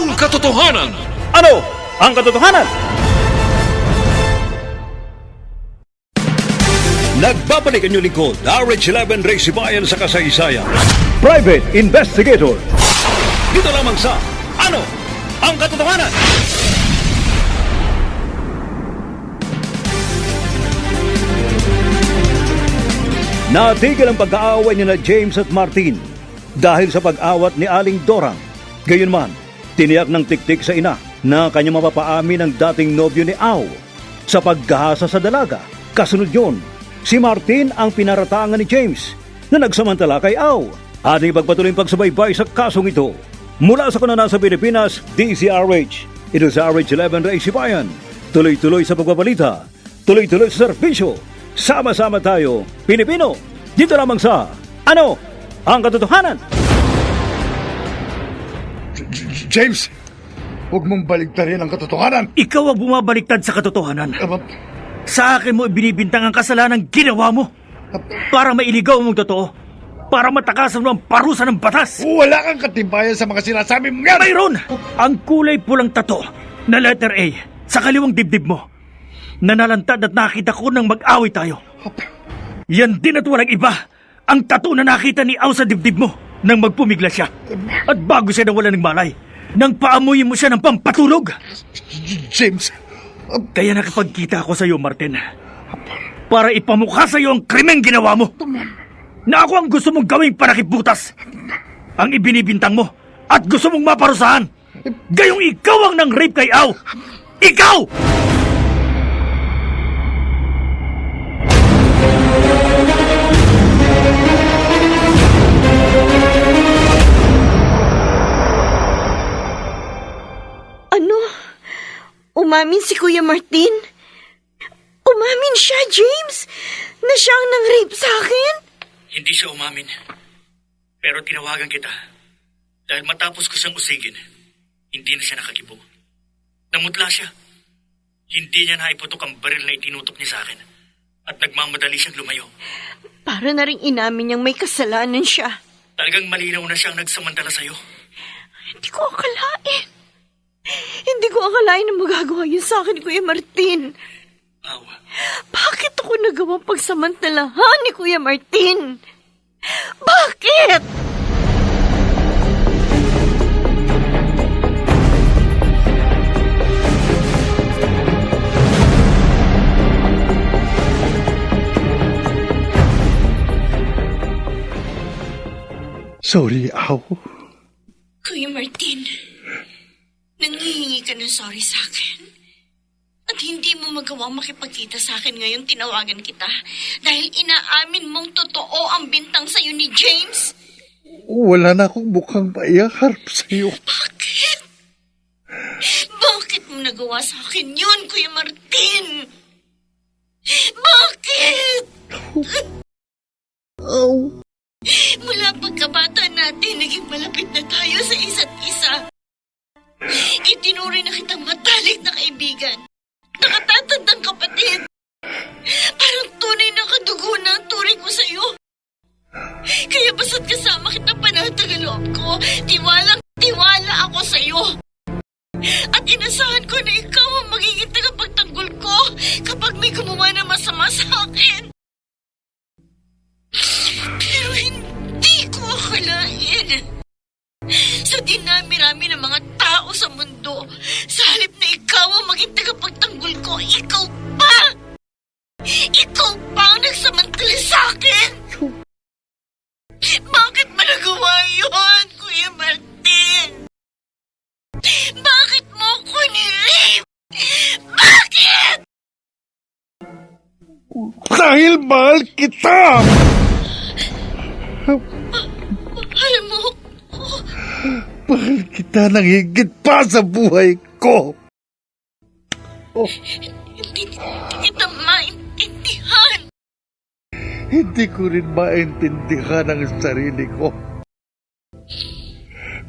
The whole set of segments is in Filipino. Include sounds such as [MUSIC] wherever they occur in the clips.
ang katotohanan? Ano ang katotohanan? Nagbabalik ang lingkod, RH11 Ray Sibayan sa kasaysayan. Private Investigator. Dito lamang sa Ano ang katotohanan? Natigil ang pag-aaway ni na James at Martin dahil sa pag-awat ni Aling Dorang. Gayunman, tiniyak ng tiktik sa ina na kanyang mapapaamin ang dating nobyo ni Au sa paggahasa sa dalaga. Kasunod yun, si Martin ang pinaratangan ni James na nagsamantala kay Au. Ating pagpatuloy pagsubaybay sa kasong ito. Mula sa kanana sa Pilipinas, DCRH. Ito sa RH11 Ray Sibayan. Tuloy-tuloy sa pagbabalita. Tuloy-tuloy sa serbisyo. Sama-sama tayo, Pilipino. Dito lamang sa Ano ang katotohanan? James, huwag mong baligtarin ang katotohanan. Ikaw ang bumabaliktad sa katotohanan. Aba, Sa akin mo ibinibintang ang kasalanan ginawa mo. Para mailigaw mong totoo. Para matakasan mo ang parusa ng batas. wala kang katibayan sa mga sinasabi mo yan. Mayroon! Ang kulay pulang tato na letter A sa kaliwang dibdib mo. Nanalantad at nakita ko nang mag-away tayo. Yan din at walang iba. Ang tato na nakita ni Au sa dibdib mo nang magpumigla siya. At bago siya nawala ng malay, nang paamuyin mo siya ng pampatulog. James, Kaya nakapagkita ako sa iyo, Martin. Para ipamukha sa iyo ang krimeng ginawa mo. Na ako ang gusto mong gawing parakibutas. Ang ibinibintang mo at gusto mong maparusahan. Gayong ikaw ang nang rape kay Au. Ikaw! Ano? Umamin si Kuya Martin? Umamin siya, James? Na siya ang nang-rape sa akin? Hindi siya umamin. Pero tinawagan kita. Dahil matapos ko siyang usigin, hindi na siya nakakibo. Namutla siya. Hindi niya naiputok ang baril na itinutok niya sa akin. At nagmamadali siyang lumayo. Para na rin inamin niyang may kasalanan siya. Talagang malinaw na siyang nagsamantala sa'yo. Hindi ko akalain. Hindi ko akalain na magagawa yun sa akin ni Kuya Martin. Aw, Bakit ako nagawang pagsamantalahan ni Kuya Martin? Bakit? sorry, Aw. Kuya Martin, nanghihingi ka ng sorry sa akin. At hindi mo magawang makipagkita sa akin ngayon tinawagan kita dahil inaamin mong totoo ang bintang sa'yo ni James. Wala na akong mukhang maiharap sa'yo. Bakit? Bakit mo nagawa sa akin yun, Kuya Martin? Bakit? Aw. Mula pagkabata natin, naging malapit na tayo sa isa't isa. Itinuri na kitang matalik na kaibigan. Nakatatandang kapatid. Parang tunay na kadugo na ang turing ko sa'yo. Kaya basta't kasama kita panatag ang loob ko, tiwalang tiwala ako sa'yo. Dahil mahal kita! Mahal mo ako. Mahal kita ng higit pa sa buhay ko! Hindi, hindi kita maintindihan. Hindi ko rin maintindihan ang sarili ko.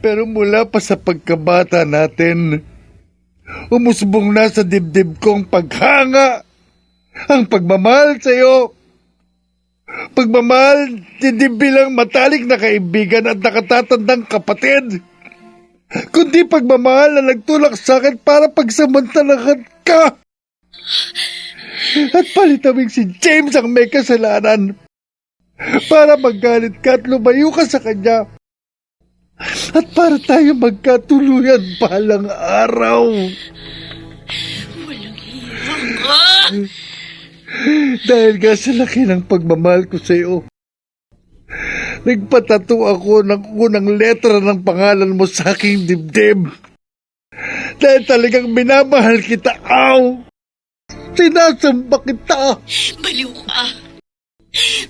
Pero mula pa sa pagkabata natin, umusbong na sa dibdib kong paghanga ang pagmamahal sa iyo. Pagmamahal hindi bilang matalik na kaibigan at nakatatandang kapatid, kundi pagmamahal na nagtulak sa akin para pagsamantalahan ka. At palitaming si James ang may kasalanan para magalit ka at lumayo ka sa kanya. At para tayo magkatuluyan palang araw. Walang hiya ka. Dahil nga sa laki ng pagmamahal ko sa iyo. Nagpatato ako ng unang letra ng pangalan mo sa aking dibdib. Dahil talagang minamahal kita, aw! Sinasamba kita! Baliw ka.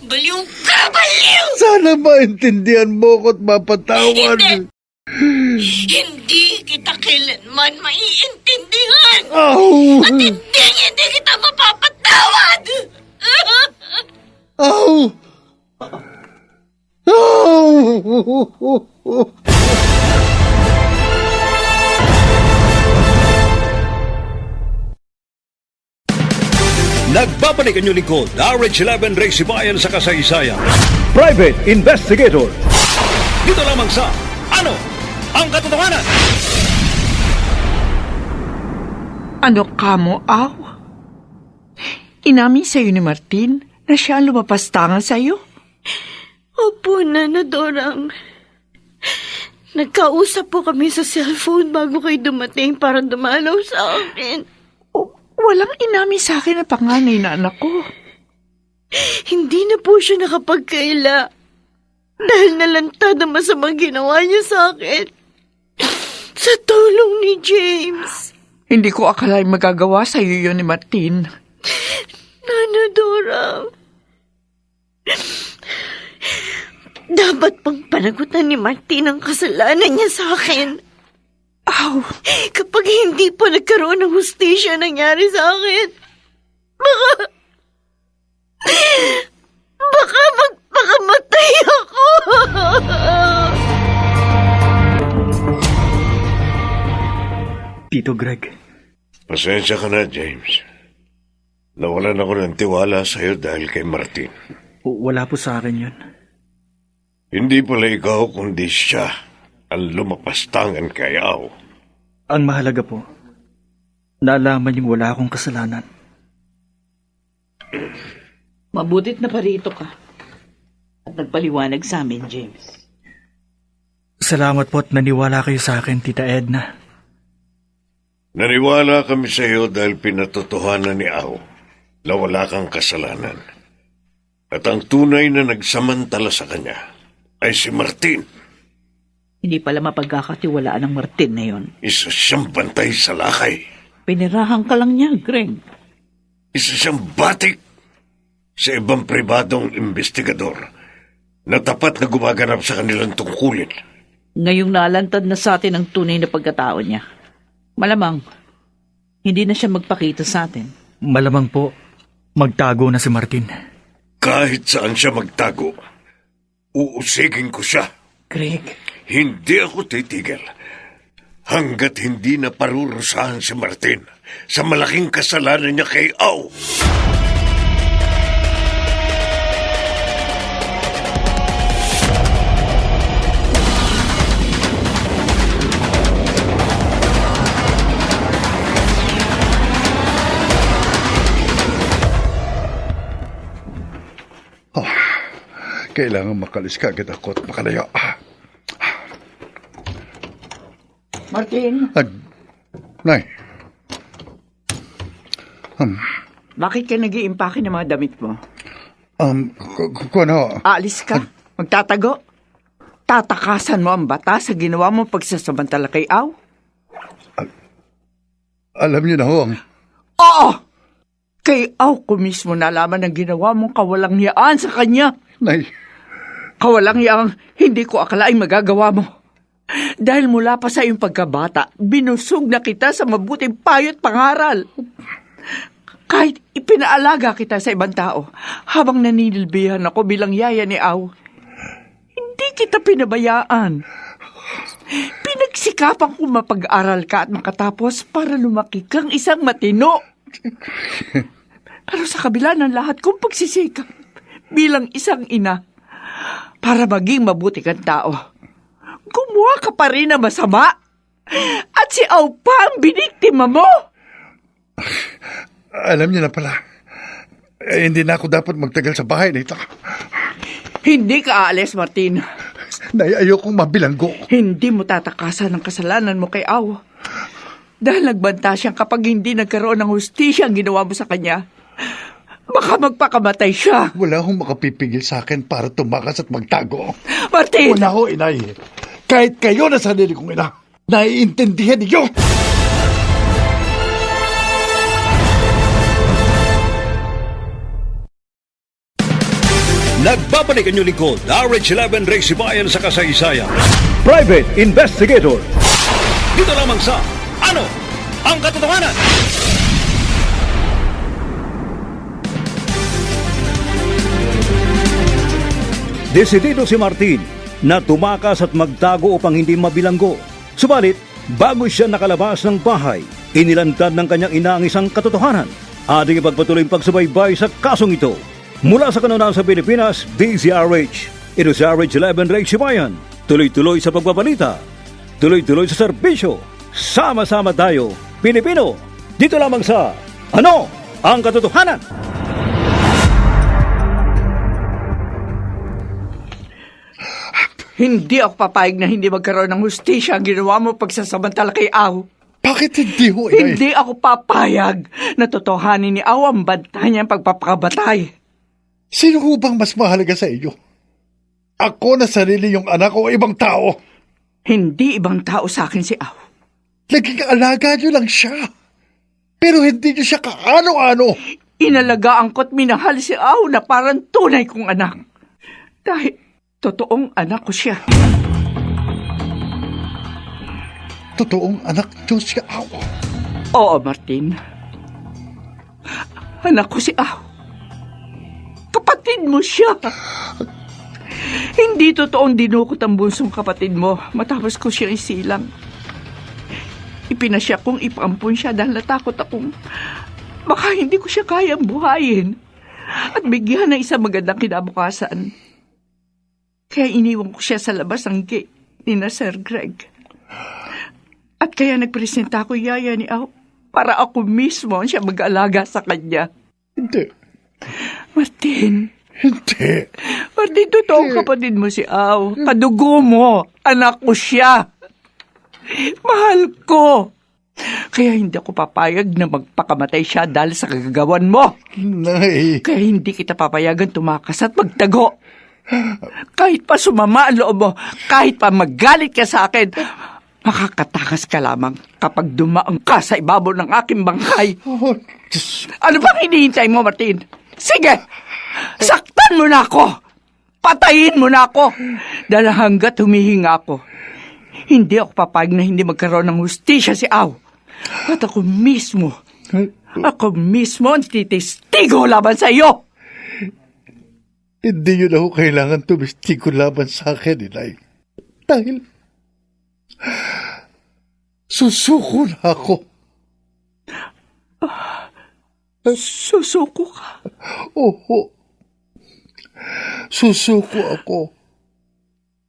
Baliw ka, baliw! Sana maintindihan mo ko at mapatawad. Hindi. Hindi kita kailanman maiintindihan. Aw! At hindi, hindi kita mapapatawad. Nagbabalik ang lingkod, RH11 Race Bayan sa kasaysayan. Private Investigator. Dito lamang sa Ano ang Katotohanan? Ano ka mo, aw? Inamin sa'yo ni Martin na siya ang lumapastangan sa'yo? Opo, Nana Dorang. Nagkausap po kami sa cellphone bago kayo dumating para dumalaw sa akin. O, walang inamin sa akin ang panganay na anak ko. Hindi na po siya nakapagkaila. Dahil nalantad ang masamang ginawa niya sa akin. Sa tulong ni James. Hindi ko akalain magagawa sa'yo yun ni Martin. Nana Dora. Dapat pang panagutan ni Martin ang kasalanan niya sa akin. Aw, Kapag hindi pa nagkaroon ng hustisya nangyari sa akin, baka... Baka magpakamatay ako! Tito Greg, Pasensya ka na, James. Nawalan ako ng tiwala sa'yo dahil kay Martin. w- wala po sa akin yun. Hindi pala ikaw kundi siya ang lumapastangan kay Ao. Ang mahalaga po, naalaman yung wala akong kasalanan. Mabutit na parito ka. At nagpaliwanag sa amin, James. Salamat po at naniwala kayo sa akin, Tita Edna. Naniwala kami sa'yo dahil pinatotohanan ni Ao na wala kang kasalanan. At ang tunay na nagsamantala sa kanya ay si Martin. Hindi pala mapagkakatiwalaan ng Martin na yon. Isa siyang bantay sa lakay. Pinirahan ka lang niya, Greg. Isa siyang batik sa ibang pribadong investigador na tapat na gumaganap sa kanilang tungkulin. Ngayong nalantad na sa atin ang tunay na pagkatao niya. Malamang, hindi na siya magpakita sa atin. Malamang po, magtago na si Martin. Kahit saan siya magtago, uusigin ko siya. Greg, Hindi ako titigil hanggat hindi na parurusahan si Martin sa malaking kasalanan niya kay Au. Kailangan makalis ka agad ako at makalayo. Ah, Martin, ah, Nay, bakit ka nag iimpake ng mga damit mo? um, k- k- kung ano, Aalis ka? Magtatago? Tatakasan mo ang bata sa ginawa mo pagsasamantala kay Aw? alam niyo na ho, ang Oo! Kay aw ko mismo nalaman ang ginawa mong kawalang hiyaan sa kanya. Nay, Kawalang hiyang hindi ko akalaing magagawa mo. Dahil mula pa sa iyong pagkabata, binusog na kita sa mabuting payo't pangaral. Kahit ipinaalaga kita sa ibang tao, habang nanililbihan ako bilang yaya ni Aw, hindi kita pinabayaan. Pinagsikapan ko mapag-aral ka at makatapos para lumaki kang isang matino. [LAUGHS] Pero sa kabila ng lahat kong pagsisikap bilang isang ina, para maging mabuti kang tao, gumawa ka pa rin na masama. At si Aw pa ang biniktima mo. alam niyo na pala. Eh, hindi na ako dapat magtagal sa bahay nito. Hindi ka aalis, Martin. Nay, ayokong mabilanggo. Hindi mo tatakasan ang kasalanan mo kay Aw. Dahil nagbanta siyang kapag hindi nagkaroon ng hustisya ang ginawa mo sa kanya, baka magpakamatay siya. Wala akong makapipigil sa akin para tumakas at magtago. Martin! Wala ho, inay. Kahit kayo na sarili kong ina, naiintindihan niyo. Nagbabalik ang lingkod, RH11 Race Bayan sa kasaysayan. Private Investigator. Dito lamang sa Ano ang Katotohanan? Desidido si Martin na tumakas at magtago upang hindi mabilanggo. Subalit, bago siya nakalabas ng bahay, inilantad ng kanyang ina ang isang katotohanan. Ating ipagpatuloy pagsubaybay sa kasong ito. Mula sa kanunan sa Pilipinas, DZRH. Ito sa RH11 Ray Sibayan. Tuloy-tuloy sa pagbabalita. Tuloy-tuloy sa serbisyo. Sama-sama tayo, Pilipino. Dito lamang sa Ano ang Katotohanan? Hindi ako papayag na hindi magkaroon ng hustisya ang ginawa mo pagsasamantala kay Aw. Bakit hindi ho, inay? Hindi ako papayag na totohanin ni Aw ang banta niyang pagpapakabatay. Sino ho bang mas mahalaga sa inyo? Ako na sarili yung anak o ibang tao? Hindi ibang tao sa akin si Aw. Naging alaga niyo lang siya. Pero hindi niyo siya kaano-ano. Inalagaan ko't minahal si Aw na parang tunay kong anak. Dahil totoong anak ko siya. Totoong anak niyo si Aw. Oo, Martin. Anak ko si Aw. Kapatid mo siya. Hindi totoong dinukot ang bunsong kapatid mo matapos ko siya isilang. Ipinasya kong ipampun siya dahil natakot akong baka hindi ko siya kayang buhayin at bigyan ng isang magandang kinabukasan. Kaya iniwan ko siya sa labas ng gate ni na Sir Greg. At kaya nagpresenta ako yaya ni Aw para ako mismo ang siya mag-alaga sa kanya. Hindi. Martin, Hindi. Martin, totoong kapatid mo si Aw. Kadugo mo. Anak ko siya. Mahal ko. Kaya hindi ako papayag na magpakamatay siya dahil sa kagagawan mo. Nay. Kaya hindi kita papayagan tumakas at magtago. Kahit pa sumama ang loob mo, kahit pa magalit ka sa akin, makakatakas ka lamang kapag dumaang ka sa ibabaw ng aking bangkay. Oh, Diyos. Ano bang hinihintay mo, Martin? Sige! Saktan mo na ako! Patayin mo na ako! Dahil hanggat humihinga ako, hindi ako papayag na hindi magkaroon ng hustisya si Aw. At ako mismo, ako mismo ang titistigo laban sa iyo! Hindi nyo na ho kailangan tumistiko laban sa akin, inay. Dahil susuko na ako. Susuko ka. Oo. Susuko ako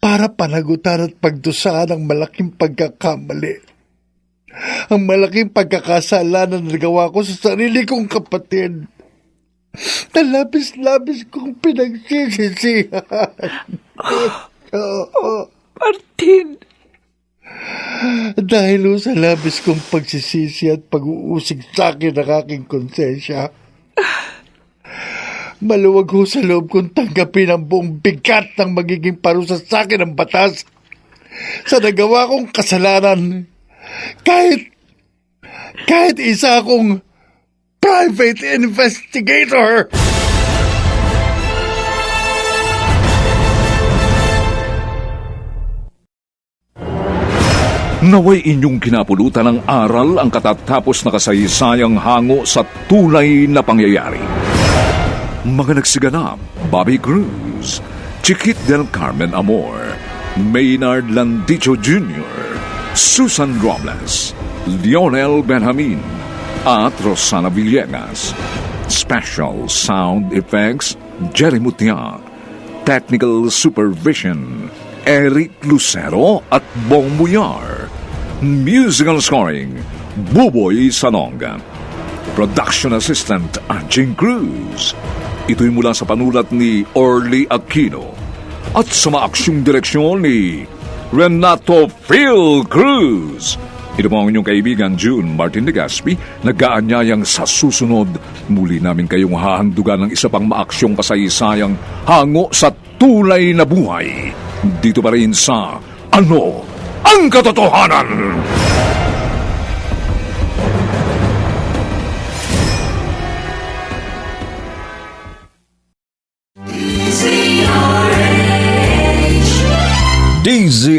para panagutan at pagdusahan ang malaking pagkakamali. Ang malaking pagkakasalanan na nagawa ko sa sarili kong kapatid. Na labis-labis kong pinagsisisihan. Oo. Martin, Dahil ho sa labis kong pagsisisi at pag-uusig sa akin ng aking konsensya, maluwag ho sa loob kong tanggapin ang buong bigat ng magiging parusa sa akin ng batas sa nagawa kong kasalanan. Kahit, kahit isa akong private investigator! Naway inyong kinapulutan ng aral ang katatapos na kasaysayang hango sa tunay na pangyayari. Mga nagsiganap, Bobby Cruz, Chiquit del Carmen Amor, Maynard Landicho Jr., Susan Robles, Lionel Benjamin, at Rosana Villegas. Special Sound Effects, Jerry Mutia. Technical Supervision, Eric Lucero at Bong Muyar. Musical Scoring, Buboy Sanonga. Production Assistant, Anjing Cruz. Ito'y mula sa panulat ni Orly Aquino. At sa maaksyong direksyon ni Renato Phil Cruz. Ito po ang inyong kaibigan June Martin de Gaspi, nag-aanyayang sa susunod, muli namin kayong hahandugan ng isa pang maaksyong kasaysayang hango sa tulay na buhay. Dito pa rin sa Ano ang Katotohanan?